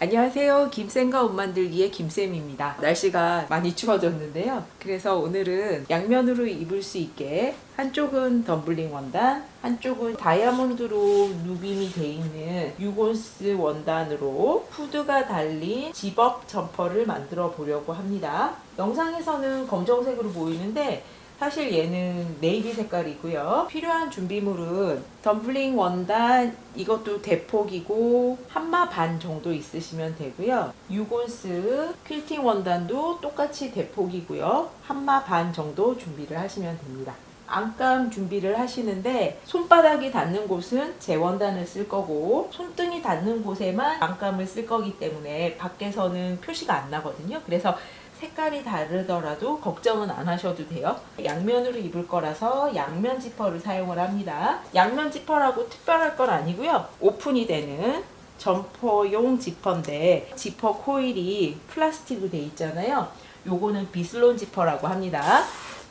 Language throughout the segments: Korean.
안녕하세요. 김쌤과 옷 만들기의 김쌤입니다. 날씨가 많이 추워졌는데요. 그래서 오늘은 양면으로 입을 수 있게 한쪽은 덤블링 원단, 한쪽은 다이아몬드로 누빔이 돼 있는 유곤스 원단으로 후드가 달린 집업 점퍼를 만들어 보려고 합니다. 영상에서는 검정색으로 보이는데 사실 얘는 네이비 색깔이고요. 필요한 준비물은 덤블링 원단 이것도 대폭이고 한마 반 정도 있으시면 되고요. 유곤스 퀼팅 원단도 똑같이 대폭이고요. 한마 반 정도 준비를 하시면 됩니다. 안감 준비를 하시는데 손바닥이 닿는 곳은 제 원단을 쓸 거고 손등이 닿는 곳에만 안감을 쓸 거기 때문에 밖에서는 표시가 안 나거든요. 그래서 색깔이 다르더라도 걱정은 안 하셔도 돼요. 양면으로 입을 거라서 양면 지퍼를 사용을 합니다. 양면 지퍼라고 특별할 건 아니고요. 오픈이 되는 점퍼용 지퍼인데 지퍼 코일이 플라스틱으로 돼 있잖아요. 요거는 비슬론 지퍼라고 합니다.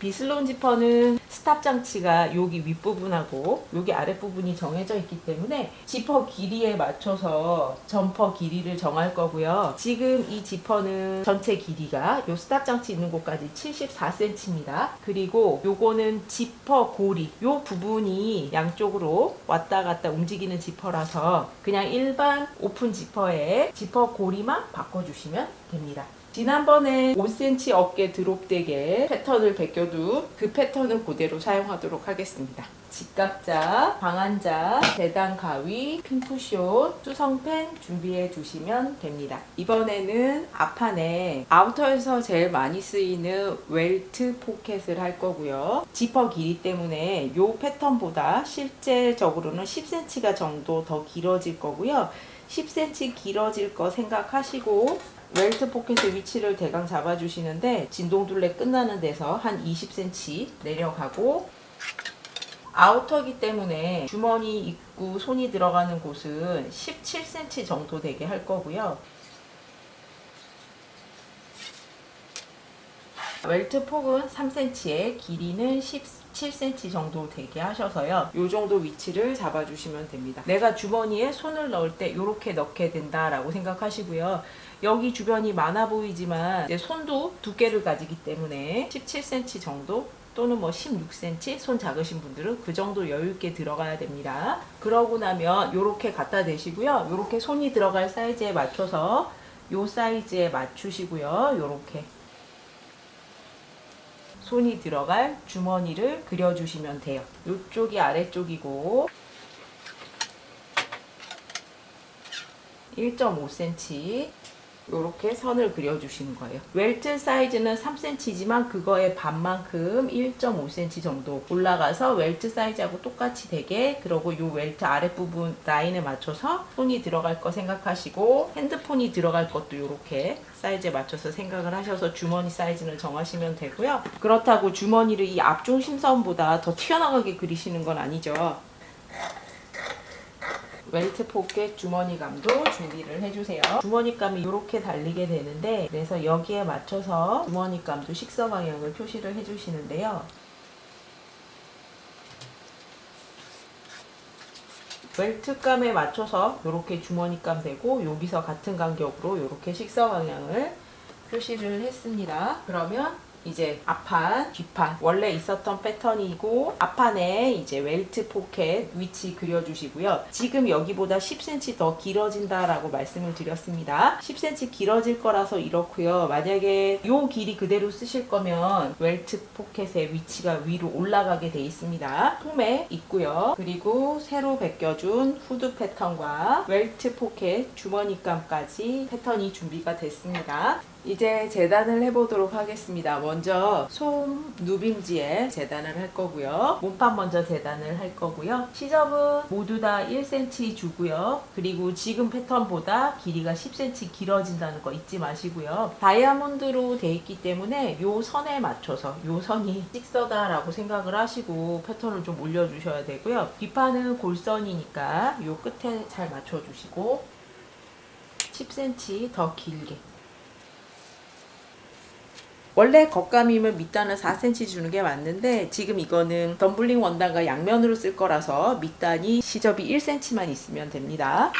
비슬론 지퍼는 스탑 장치가 여기 윗부분하고 여기 아랫부분이 정해져 있기 때문에 지퍼 길이에 맞춰서 점퍼 길이를 정할 거고요. 지금 이 지퍼는 전체 길이가 요 스탑 장치 있는 곳까지 74cm입니다. 그리고 요거는 지퍼 고리 요 부분이 양쪽으로 왔다 갔다 움직이는 지퍼라서 그냥 일반 오픈 지퍼에 지퍼 고리만 바꿔주시면 됩니다. 지난번에 5cm 어깨 드롭되게 패턴을 베껴둔 그 패턴을 그대로 사용하도록 하겠습니다. 직각자, 방한자, 재단 가위, 핀푸쇼, 수성펜 준비해 주시면 됩니다. 이번에는 앞판에 아우터에서 제일 많이 쓰이는 웰트 포켓을 할 거고요. 지퍼 길이 때문에 이 패턴보다 실제적으로는 10cm가 정도 더 길어질 거고요. 10cm 길어질 거 생각하시고 웰트 포켓의 위치를 대강 잡아주시는데 진동둘레 끝나는 데서 한 20cm 내려가고 아우터기 때문에 주머니 입구 손이 들어가는 곳은 17cm 정도 되게 할 거고요. 웰트 폭은 3cm에 길이는 17cm 정도 되게 하셔서요. 요 정도 위치를 잡아주시면 됩니다. 내가 주머니에 손을 넣을 때 이렇게 넣게 된다라고 생각하시고요. 여기 주변이 많아 보이지만 손도 두께를 가지기 때문에 17cm 정도 또는 뭐 16cm 손 작으신 분들은 그 정도 여유 있게 들어가야 됩니다. 그러고 나면 이렇게 갖다 대시고요. 이렇게 손이 들어갈 사이즈에 맞춰서 요 사이즈에 맞추시고요. 요렇게 손이 들어갈 주머니를 그려주시면 돼요. 이쪽이 아래쪽이고 1.5cm 이렇게 선을 그려주시는 거예요. 웰트 사이즈는 3cm지만 그거의 반만큼 1.5cm 정도 올라가서 웰트 사이즈하고 똑같이 되게 그리고 이 웰트 아랫부분 라인에 맞춰서 손이 들어갈 거 생각하시고 핸드폰이 들어갈 것도 이렇게 사이즈에 맞춰서 생각을 하셔서 주머니 사이즈를 정하시면 되고요. 그렇다고 주머니를 이 앞중심선보다 더 튀어나가게 그리시는 건 아니죠. 웰트 포켓 주머니감도 준비를 해주세요. 주머니감이 이렇게 달리게 되는데 그래서 여기에 맞춰서 주머니감도 식서 방향을 표시를 해주시는데요. 웰트감에 맞춰서 이렇게 주머니감 되고 여기서 같은 간격으로 이렇게 식서 방향을 표시를 했습니다. 그러면 이제 앞판, 뒷판 원래 있었던 패턴이고 앞판에 이제 웰트 포켓 위치 그려주시고요. 지금 여기보다 10cm 더 길어진다라고 말씀을 드렸습니다. 10cm 길어질 거라서 이렇고요. 만약에 요 길이 그대로 쓰실 거면 웰트 포켓의 위치가 위로 올라가게 돼 있습니다. 소매 있고요. 그리고 새로 벗겨준 후드 패턴과 웰트 포켓 주머니감까지 패턴이 준비가 됐습니다. 이제 재단을 해보도록 하겠습니다. 먼저 솜 누빔지에 재단을 할 거고요. 몸판 먼저 재단을 할 거고요. 시접은 모두 다 1cm 주고요. 그리고 지금 패턴보다 길이가 10cm 길어진다는 거 잊지 마시고요. 다이아몬드로 돼 있기 때문에 요 선에 맞춰서 요 선이 찍서다라고 생각을 하시고 패턴을 좀 올려주셔야 되고요. 뒷판은 골선이니까 요 끝에 잘 맞춰주시고 10cm 더 길게 원래 겉감이면 밑단은 4cm 주는 게 맞는데 지금 이거는 덤블링 원단과 양면으로 쓸 거라서 밑단이 시접이 1cm만 있으면 됩니다.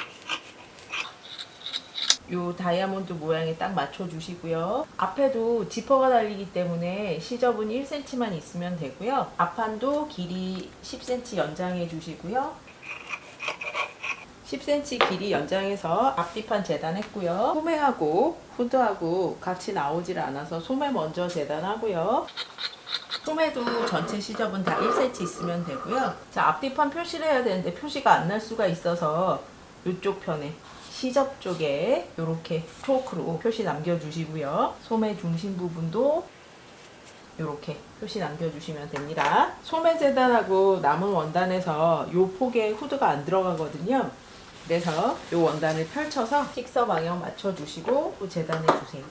요 다이아몬드 모양에 딱 맞춰주시고요. 앞에도 지퍼가 달리기 때문에 시접은 1cm만 있으면 되고요. 앞판도 길이 10cm 연장해 주시고요. 10cm 길이 연장해서 앞뒤판 재단했고요. 소매하고 후드하고 같이 나오질 않아서 소매 먼저 재단하고요. 소매도 전체 시접은 다 1cm 있으면 되고요. 자, 앞뒤판 표시를 해야 되는데 표시가 안 날 수가 있어서 이쪽 편에 시접 쪽에 이렇게 초크로 표시 남겨주시고요. 소매 중심 부분도 이렇게 표시 남겨주시면 됩니다. 소매 재단하고 남은 원단에서 이 폭에 후드가 안 들어가거든요. 그래서 이 원단을 펼쳐서 식서 방향 맞춰주시고 또 재단해 주세요.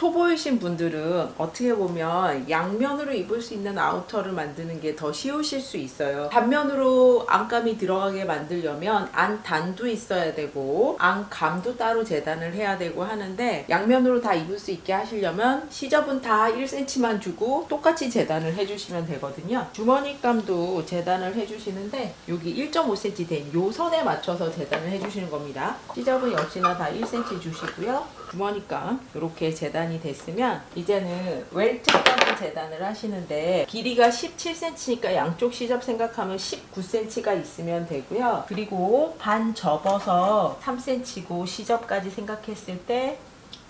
초보이신 분들은 어떻게 보면 양면으로 입을 수 있는 아우터를 만드는 게 더 쉬우실 수 있어요. 단면으로 안감이 들어가게 만들려면 안단도 있어야 되고 안감도 따로 재단을 해야 되고 하는데 양면으로 다 입을 수 있게 하시려면 시접은 다 1cm만 주고 똑같이 재단을 해주시면 되거든요. 주머니감도 재단을 해주시는데 여기 1.5cm 된 요 선에 맞춰서 재단을 해주시는 겁니다. 시접은 역시나 다 1cm 주시고요. 주머니감 이렇게 재단 이 됐으면 이제는 웰트감을 재단을 하시는데 길이가 17cm니까 양쪽 시접 생각하면 19cm가 있으면 되고요. 그리고 반 접어서 3cm고 시접까지 생각했을 때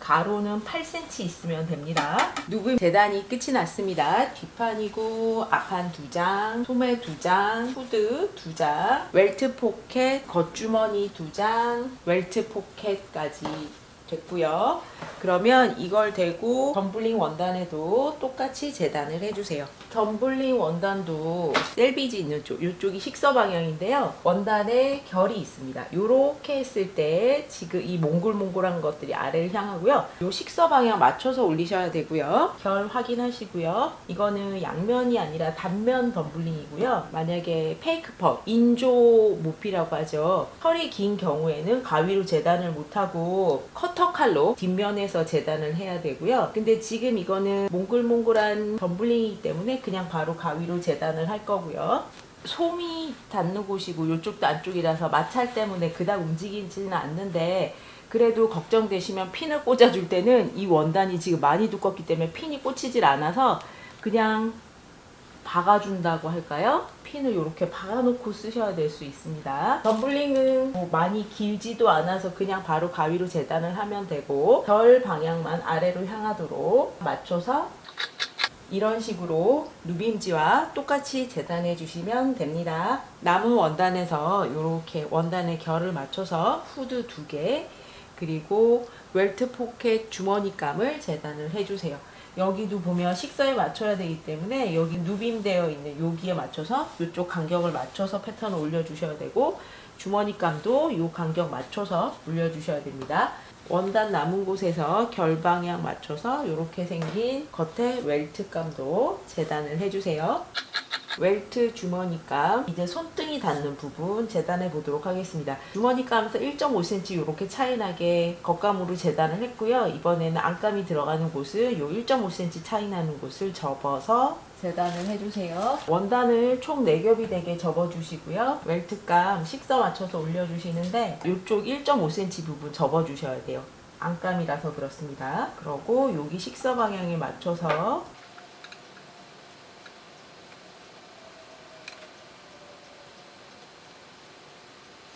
가로는 8cm 있으면 됩니다. 누금 재단이 끝이 났습니다. 뒷판이고 앞판 두 장, 소매 두 장, 후드 두 장, 웰트 포켓, 겉주머니 두 장, 웰트 포켓까지 됐고요. 그러면 이걸 대고 덤블링 원단에도 똑같이 재단을 해주세요. 덤블링 원단도 셀비지 있는 쪽, 이쪽이 식서 방향인데요. 원단에 결이 있습니다. 이렇게 했을 때 지금 이 몽글몽글한 것들이 아래를 향하고요. 이 식서 방향 맞춰서 올리셔야 되고요. 결 확인하시고요. 이거는 양면이 아니라 단면 덤블링이고요. 만약에 페이크 펌, 인조 모피라고 하죠. 털이 긴 경우에는 가위로 재단을 못하고 커터 칼로 뒷면에서 재단을 해야 되고요. 근데 지금 이거는 몽글몽글한 덤블링이기 때문에 그냥 바로 가위로 재단을 할 거고요. 솜이 닿는 곳이고 이쪽도 안쪽이라서 마찰 때문에 그닥 움직이지는 않는데 그래도 걱정되시면 핀을 꽂아줄 때는 이 원단이 지금 많이 두껍기 때문에 핀이 꽂히질 않아서 그냥 박아준다고 할까요? 핀을 이렇게 박아놓고 쓰셔야 될 수 있습니다. 덤블링은 뭐 많이 길지도 않아서 그냥 바로 가위로 재단을 하면 되고 결 방향만 아래로 향하도록 맞춰서 이런 식으로 누빔지와 똑같이 재단해 주시면 됩니다. 남은 원단에서 이렇게 원단의 결을 맞춰서 후드 두 개, 그리고 웰트 포켓 주머니감을 재단을 해주세요. 여기도 보면 식서에 맞춰야 되기 때문에 여기 누빔되어 있는 여기에 맞춰서 이쪽 간격을 맞춰서 패턴을 올려주셔야 되고 주머니감도 이 간격 맞춰서 올려주셔야 됩니다. 원단 남은 곳에서 결 방향 맞춰서 이렇게 생긴 겉에 웰트감도 재단을 해주세요. 웰트 주머니감 이제 손등이 닿는 부분 재단해 보도록 하겠습니다. 주머니감에서 1.5cm 이렇게 차이 나게 겉감으로 재단을 했고요. 이번에는 안감이 들어가는 곳을 요 1.5cm 차이 나는 곳을 접어서 재단을 해주세요. 원단을 총 4겹이 되게 접어주시고요. 웰트감 식서 맞춰서 올려주시는데 이쪽 1.5cm 부분 접어주셔야 돼요. 안감이라서 그렇습니다. 그러고 여기 식서 방향에 맞춰서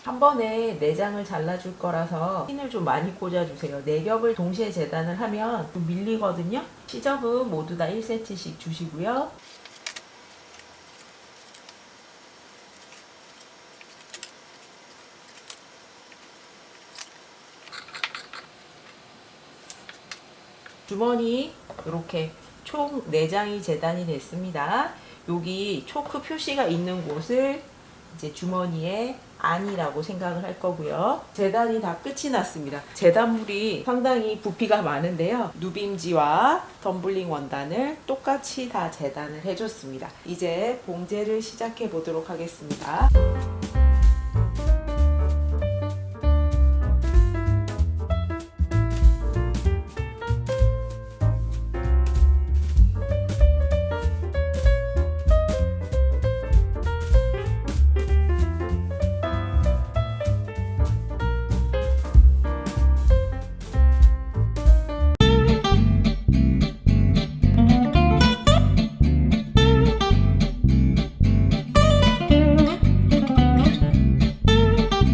한 번에 네 장을 잘라줄 거라서 핀을 좀 많이 꽂아주세요. 네 겹을 동시에 재단을 하면 좀 밀리거든요. 시접은 모두 다 1cm씩 주시고요. 주머니 이렇게 총 4장이 재단이 됐습니다. 여기 초크 표시가 있는 곳을 이제 주머니에 안이라고 생각을 할 거고요. 재단이 다 끝이 났습니다. 재단물이 상당히 부피가 많은데요. 누빔지와 덤블링 원단을 똑같이 다 재단을 해줬습니다. 이제 봉제를 시작해 보도록 하겠습니다.